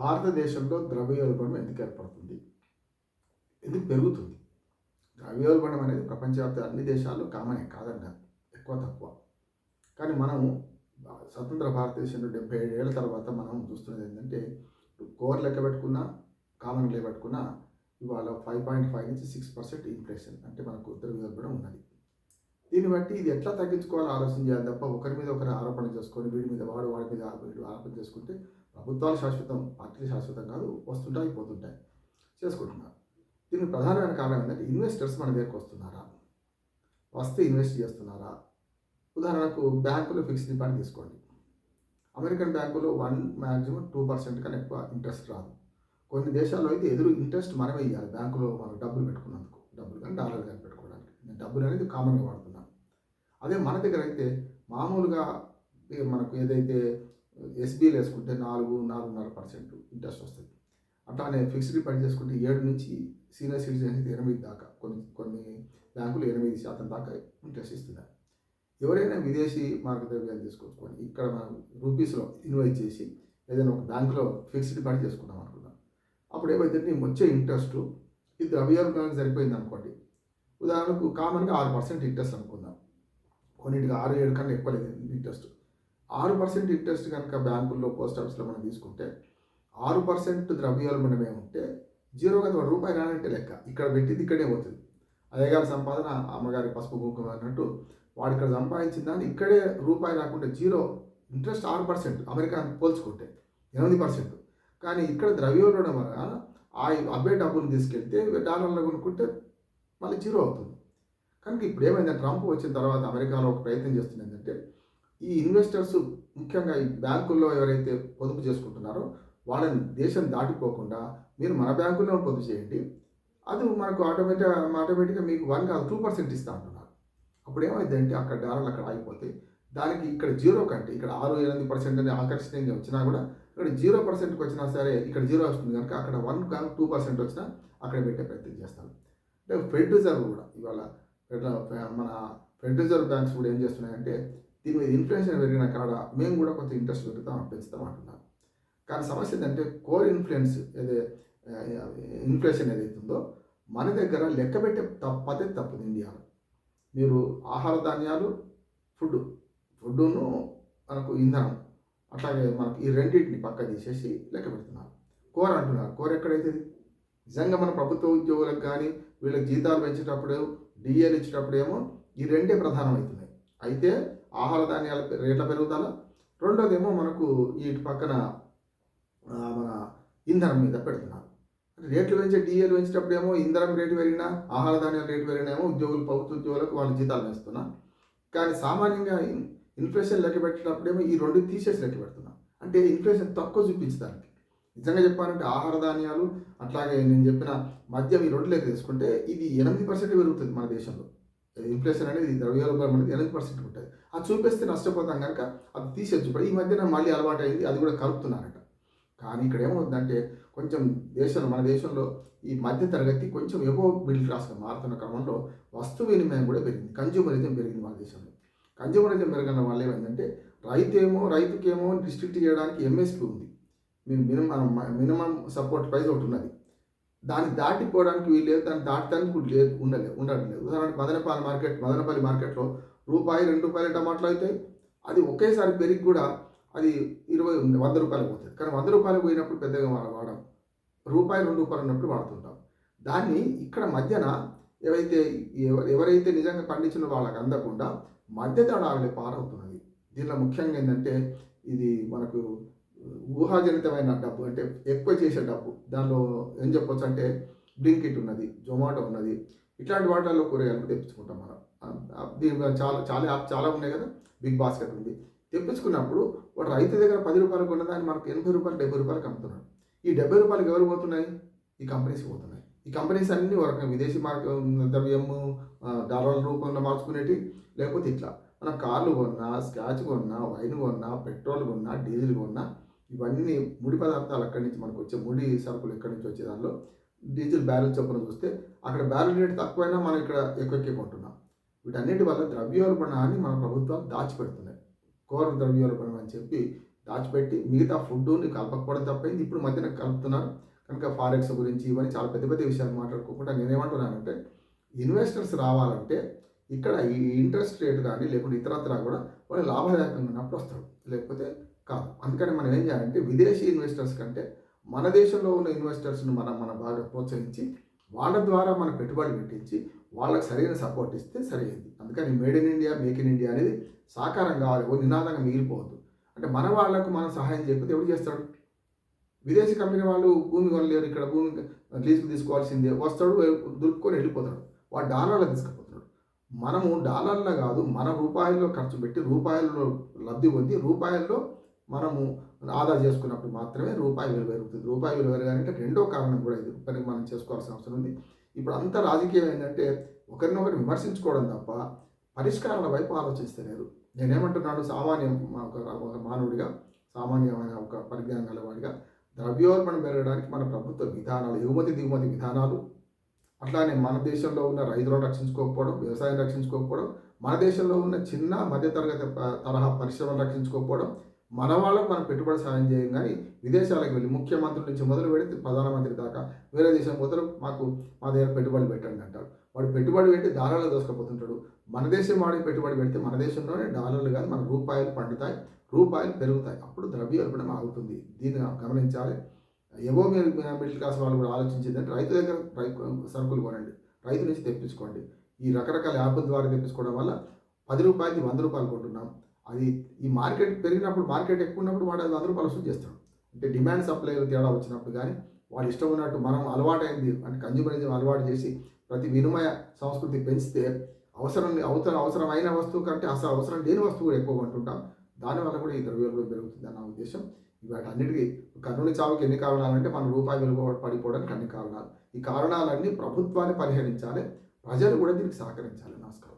భారతదేశంలో ద్రవ్యోల్బణం ఎందుకు ఏర్పడుతుంది? ఎందుకు పెరుగుతుంది? ద్రవ్యోల్బణం అనేది ప్రపంచవ్యాప్త అన్ని దేశాల్లో కామనే కాదన్నారు ఎక్కువ తక్కువ. కానీ మనం స్వతంత్ర భారతదేశంలో డెబ్బై ఏళ్ళ తర్వాత మనం చూస్తున్నది ఏంటంటే కోర్ లెక్క పెట్టుకున్నా కామన్ లెక్క పెట్టుకున్నా ఇవాళ ఫైవ్ పాయింట్ ఫైవ్ నుంచి సిక్స్ పర్సెంట్ ఇన్ఫ్లేషన్ అంటే మనకు ద్రవ్యోల్బణం ఉన్నది. దీన్ని బట్టి ఇది ఎట్లా తగ్గించుకోవాలో ఆలోచన చేయాలి తప్ప ఒకరి మీద ఒకరు ఆరోపణ చేసుకొని వీడి మీద వాడు వాడి మీద వీడు ఆరోపణ చేసుకుంటే ప్రభుత్వాలు శాశ్వతం పార్టీలు శాశ్వతం కాదు వస్తుంటాయి పోతుంటాయి. చేసుకుంటున్నారు. దీనికి ప్రధానమైన కారణం ఏంటంటే ఇన్వెస్టర్స్ మన దగ్గరకు వస్తున్నారా? వస్తే ఇన్వెస్ట్ చేస్తున్నారా? ఉదాహరణకు బ్యాంకులో ఫిక్స్డ్ డిపాజిట్ తీసుకోండి. అమెరికన్ బ్యాంకులో వన్ మ్యాక్సిమం టూ పర్సెంట్ కన్నా ఎక్కువ ఇంట్రెస్ట్ రాదు. కొన్ని దేశాల్లో అయితే ఎదురు ఇంట్రెస్ట్ మనమే ఇవ్వాలి బ్యాంకులో మనం డబ్బులు పెట్టుకున్నందుకు. డబ్బులు కానీ డాలర్ కానీ పెట్టుకోవడానికి. నేను డబ్బులు అనేది కామన్గా వాడుతుంది అదే మన దగ్గర అయితే మామూలుగా మనకు ఏదైతే ఎస్బీఐలు వేసుకుంటే నాలుగు నాలుగున్నర పర్సెంట్ ఇంట్రెస్ట్ వస్తుంది. అట్లానే ఫిక్స్డ్ డిపాజిట్ చేసుకుంటే ఏడు నుంచి సీనియర్ సిటిజన్ అయితే ఎనిమిది దాకా కొన్ని కొన్ని బ్యాంకులు ఎనిమిది శాతం దాకా ఇంట్రెస్ట్ ఇస్తున్నారు. ఎవరైనా విదేశీ మార్గద్రవ్యాలు తీసుకొచ్చుకొని ఇక్కడ మనం రూపీస్లో ఇన్వెస్ట్ చేసి ఏదైనా ఒక బ్యాంకులో ఫిక్స్డ్ డిపాజిట్ చేసుకున్నాం అనుకుందాం. అప్పుడు ఏమైందంటే వచ్చే ఇంట్రెస్ట్ ఇది ద్రవ్యోల్బణానికి సరిపోయింది అనుకోండి ఉదాహరణకు కామన్గా ఆరు పర్సెంట్ ఇంట్రెస్ట్ అనుకుందాం. కొన్నింటికి ఆరు ఏడు కన్నా ఎక్కువ లేదు ఇంట్రెస్ట్. ఆరు పర్సెంట్ ఇంట్రెస్ట్ కనుక బ్యాంకుల్లో పోస్ట్ ఆఫీస్లో మనం తీసుకుంటే ఆరు పర్సెంట్ ద్రవ్యోల్బణమే ఉంటే జీరో కదా రూపాయి రానంటే లెక్క. ఇక్కడ పెట్టింది ఇక్కడే పోతుంది. అయ్యగారి సంపాదన అమ్మగారి పసుపు కుంకుమ అన్నట్టు వాడు ఇక్కడ సంపాదించిన దాన్ని ఇక్కడే రూపాయి రాకుండా జీరో ఇంట్రెస్ట్ ఆరు పర్సెంట్ అమెరికా పోల్చుకుంటే ఎనిమిది పర్సెంట్. కానీ ఇక్కడ ద్రవ్యోల్బణం వల్ల ఆ అబ్బే డబ్బులు తీసుకెళ్తే డాలర్లో కొనుక్కుంటే మళ్ళీ జీరో అవుతుంది. కనుక ఇప్పుడు ఏమైందంటే ట్రంప్ వచ్చిన తర్వాత అమెరికాలో ఒక ప్రయత్నం చేస్తుంది ఏంటంటే ఈ ఇన్వెస్టర్స్ ముఖ్యంగా ఈ బ్యాంకుల్లో ఎవరైతే పొదుపు చేసుకుంటున్నారో వాళ్ళని దేశం దాటిపోకుండా మీరు మన బ్యాంకుల్లో పొదుపు చేయండి. అది మనకు ఆటోమేటిక్ ఆటోమేటిక్గా మీకు వన్ కాదు టూ పర్సెంట్ ఇస్తా అంటున్నారు. అప్పుడు ఏమైందంటే అక్కడ డాలర్లు అక్కడ ఆగిపోతే దానికి ఇక్కడ జీరో కంటే ఇక్కడ ఆరు ఎనిమిది పర్సెంట్ అని ఆకర్షణీయంగా వచ్చినా కూడా ఇక్కడ జీరో పర్సెంట్కి వచ్చినా సరే ఇక్కడ జీరో వస్తుంది కనుక అక్కడ వన్ కాదు టూ పర్సెంట్ వచ్చినా అక్కడ పెట్టే ప్రయత్నం చేస్తాను అంటే ఫెడ్ రిజర్వ్ కూడా ఇవాళ మన ఫెడ్ రిజర్వ్ బ్యాంక్స్ కూడా ఏం చేస్తున్నాయంటే దీని మీద ఇన్ఫ్లేషన్ పెరిగిన కాడ మేము కూడా కొంత ఇంట్రెస్ట్ పెడతాం పెంచుతాం అంటున్నాం కానీ సమస్య ఏంటంటే కోర్ ఇన్ఫ్లుయెన్స్ ఏదే ఇన్ఫ్లేషన్ ఏదైతుందో ఉందో మన దగ్గర లెక్క పెట్టే తప్ప పద్ధతి తప్పదు ఇండియాలో. మీరు ఆహార ధాన్యాలు ఫుడ్ ఫుడ్ను మనకు ఇంధనం అట్లాగే మనకు ఈ రెండింటిని పక్క తీసేసి లెక్క పెడుతున్నారు. కోర్ అంటున్నారు. కోర్ ఎక్కడైతే నిజంగా మన ప్రభుత్వ ఉద్యోగులకు కానీ వీళ్ళకి జీతాలు పెంచేటప్పుడు డిఏలు ఇచ్చేటప్పుడేమో ఈ రెండే ప్రధానమవుతున్నాయి అయితే ఆహార ధాన్యాల రేట్ల పెరుగుదల. రెండోదేమో మనకు ఈ పక్కన మన ఇంధనం మీద పెడుతున్నారు. రేట్లు పెంచే డిఏలు పెంచేటప్పుడేమో ఇంధనం రేటు పెరిగినా ఆహార ధాన్యాల రేటు పెరిగినామో ఉద్యోగులు ప్రభుత్వ ఉద్యోగులకు వాళ్ళ జీతాలు వేస్తున్నా. కానీ సామాన్యంగా ఇన్ఫ్లేషన్ లెక్క పెట్టేటప్పుడేమో ఈ రెండు తీసేసి లెక్క పెడుతున్నాం. అంటే ఇన్ఫ్లేషన్ తక్కువ చూపించడానికి. నిజంగా చెప్పాలంటే ఆహార ధాన్యాలు అట్లాగే నేను చెప్పిన మద్యం ఈ రెండు లెక్క తీసుకుంటే ఇది ఎనిమిది పర్సెంట్ పెరుగుతుంది మన దేశంలో. ఇన్ఫ్లేషన్ అనేది ద్రవ్యోల్బణం అనేది ఎనిమిది పర్సెంట్ ఉంటుంది. అది చూపిస్తే నష్టపోతాం కనుక అది తీసేచ్చు ఇప్పుడు ఈ మధ్యన మళ్ళీ అలవాటు అయింది అది కూడా కలుపుతున్నారట. కానీ ఇక్కడ ఏమవుతుందంటే కొంచెం దేశంలో మన దేశంలో ఈ మధ్య తరగతి కొంచెం ఎబో మిడిల్ క్లాస్గా మారుతున్న క్రమంలో వస్తు వినిమయం కూడా పెరిగింది. కన్జ్యూమరిజం పెరిగింది మన దేశంలో. కన్జ్యూమరిజం పెరగడం వల్ల ఏమైందంటే రైతు ఏమో రైతుకేమో డిస్ట్రిక్ట్ చేయడానికి ఎంఎస్పి ఉంది. మీరు మినిమం మినిమం సపోర్ట్ ప్రైస్ ఒకటి ఉన్నది. దాన్ని దాటిపోవడానికి వీళ్ళు దాన్ని దాటడానికి కూడా లేదు ఉండలేదు ఉండడం లేదు. ఉదాహరణకు మదనపాల మార్కెట్ మదనపల్లి మార్కెట్లో రూపాయి రెండు రూపాయల టమాటాలు అయితే అది ఒకేసారి పెరిగి కూడా అది ఇరవై వంద రూపాయలు పోతుంది. కానీ వంద రూపాయలు పోయినప్పుడు పెద్దగా వా- వాడం. రూపాయి రెండు రూపాయలు ఉన్నప్పుడు వాడుతుంటాం. దాన్ని ఇక్కడ మధ్యన ఏవైతే ఎవరైతే నిజంగా పండించిన వాళ్ళకి అందకుండా మధ్య తేడా పారవుతున్నది. దీనిలో ముఖ్యంగా ఏంటంటే ఇది మనకు ఊహాజనితమైన డబ్బు అంటే ఎక్కువ చేసే డబ్బు. దానిలో ఏం చెప్పొచ్చు అంటే బ్లింకిట్ ఉన్నది జొమాటో ఉన్నది. ఇట్లాంటి వాటిల్లో కూరగాయలు తెప్పించుకుంటాం మనం. చాలా చాలా యాప్ చాలా ఉన్నాయి కదా బిగ్ బాస్కెట్ ఉంది. తెప్పించుకున్నప్పుడు వాడు రైతు దగ్గర పది రూపాయలు ఉన్నదాన్ని మనకు ఎనభై రూపాయలు డెబ్బై రూపాయలకు అమ్ముతున్నాడు. ఈ డెబ్బై రూపాయలకు ఎవరు పోతున్నాయి? ఈ కంపెనీస్ పోతున్నాయి. ఈ కంపెనీస్ అన్నీ వరకు విదేశీ మార్క ద్రవ్యము డాలర్ల రూపంలో మార్చుకునేటి లేకపోతే ఇట్లా. మనం కార్లు కొన్నా స్కాచ్ కొన్నా వైన్ కొన్నా పెట్రోల్ కొన్నా డీజిల్ కొన్నా ఇవన్నీ ముడి పదార్థాలు అక్కడి నుంచి మనకు వచ్చే ముడి సరుకులు ఎక్కడి నుంచి వచ్చే దానిలో డీజిల్ బ్యారెల్ చొప్పున చూస్తే అక్కడ బ్యారెల్ రేట్ తక్కువైనా మనం ఇక్కడ ఎక్కువ ఎక్కువ కొంటున్నాం. వీటన్నిటి వల్ల ద్రవ్యోల్బణాన్ని మన ప్రభుత్వం దాచిపెడుతున్నాయి కోర ద్రవ్యోల్బణం అని చెప్పి దాచిపెట్టి మిగతా ఫుడ్ని కలపకపోవడం తప్పైంది. ఇప్పుడు మధ్యన కలుపుతున్నారు. కనుక ఫారెక్స్ గురించి ఇవన్నీ చాలా పెద్ద పెద్ద విషయాలు మాట్లాడుకోకుండా నేనేమంటున్నానంటే ఇన్వెస్టర్స్ రావాలంటే ఇక్కడ ఈ ఇంట్రెస్ట్ రేట్ కానీ లేకుంటే ఇతరత్రా కూడా వాళ్ళు లాభదాయకంగా ఉన్నప్పుడు వస్తారు. లేకపోతే కాదు. అందుకని మనం ఏం చేయాలంటే విదేశీ ఇన్వెస్టర్స్ కంటే మన దేశంలో ఉన్న ఇన్వెస్టర్స్ని మనం మనం బాగా ప్రోత్సహించి వాళ్ళ ద్వారా మన పెట్టుబడి పెట్టించి వాళ్ళకి సరైన సపోర్ట్ ఇస్తే సరైనది అందుకని made in India make in India అనేది సాకారం కావాలి. ఓ నినాదంగా మిగిలిపోవద్దు. అంటే మన వాళ్ళకు మనం సహాయం చేయకపోతే ఎవడు చేస్తాడు? విదేశీ కంపెనీ వాళ్ళు భూమి కొనలేరు ఇక్కడ భూమి లీజుకు తీసుకోవాల్సిందే. వస్తాడు దులుపుకొని వెళ్ళిపోతాడు. వాడు డాలర్లో తీసుకుపోతున్నాడు. మనము డాలర్లో కాదు మన రూపాయల్లో ఖర్చు పెట్టి రూపాయల్లో లబ్ధి పొంది రూపాయల్లో మనము ఆదా చేసుకున్నప్పుడు మాత్రమే రూపాయి విలువ పెరుగుతుంది. రూపాయి విలువ పెరగాలంటే రెండో కారణం కూడా ఇది. పని మనం చేసుకోవాల్సిన అవసరం ఉంది. ఇప్పుడు అంత రాజకీయం ఏంటంటే ఒకరినొకరు విమర్శించుకోవడం తప్ప పరిష్కారాల వైపు ఆలోచిస్తలేరు. నేనేమంటున్నాను? సామాన్య ఒక- మానవుడిగా సామాన్యమైన ఒక పరిజ్ఞానం గలవాడిగా ద్రవ్యోల్బణం పెరగడానికి మన ప్రభుత్వ విధానాలు ఎగుమతి దిగుమతి విధానాలు అట్లానే మన దేశంలో ఉన్న రైతులను రక్షించుకోకపోవడం వ్యవసాయం రక్షించుకోకపోవడం మన దేశంలో ఉన్న చిన్న మధ్యతరగతి తరహా పరిశ్రమలు రక్షించుకోకపోవడం మన వాళ్ళకు మనం పెట్టుబడి సాయం చేయం కానీ విదేశాలకు వెళ్ళి ముఖ్యమంత్రి నుంచి మొదలు పెడితే ప్రధానమంత్రి దాకా వేరే దేశం మొదలు మాకు మా దగ్గర పెట్టుబడి పెట్టండి అంటారు. వాడు పెట్టుబడి పెట్టి డాలర్లు దోసుకపోతుంటాడు. మన దేశం వాడికి పెట్టుబడి పెడితే మన దేశంలోనే డాలర్లు కాదు మన రూపాయలు పండుతాయి రూపాయలు పెరుగుతాయి. అప్పుడు ద్రవ్యోల్బణం ఆగుతుంది. దీన్ని గమనించాలి. ఏవో మీరు మిడిల్ క్లాస్ వాళ్ళు కూడా ఆలోచించింది అంటే రైతు దగ్గర సరుకులు కొనండి. రైతు నుంచి తెప్పించుకోండి. ఈ రకరకాల యాప్ ద్వారా తెప్పించుకోవడం వల్ల పది రూపాయలకి వంద రూపాయలు కొంటున్నాం. అది ఈ మార్కెట్ పెరిగినప్పుడు మార్కెట్ ఎక్కువ ఉన్నప్పుడు వాడు అది వంద రూపాయలు వసూలు చేస్తాడు. అంటే డిమాండ్ సప్లై తేడా వచ్చినప్పుడు కానీ వాళ్ళు ఇష్టం ఉన్నట్టు మనం అలవాటైంది అంటే కన్జ్యూమరిజం అలవాటు చేసి ప్రతి వినిమయ సంస్కృతి పెంచితే అవసరం అవసరం అవసరమైన వస్తువు కంటే అసలు అవసరం లేని వస్తువు కూడా ఎక్కువ కొంటుంటాం. దానివల్ల కూడా ఈ విలువ పెరుగుతుంది నా ఉద్దేశం. వాటి అన్నిటికీ కర్ణుని చావుకి ఎన్ని కారణాలంటే మన రూపాయి విలువ పడిపోవడానికి అన్ని కారణాలు. ఈ కారణాలన్నీ ప్రభుత్వాన్ని పరిహరించాలి. ప్రజలు కూడా దీనికి సహకరించాలి. నమస్కారం.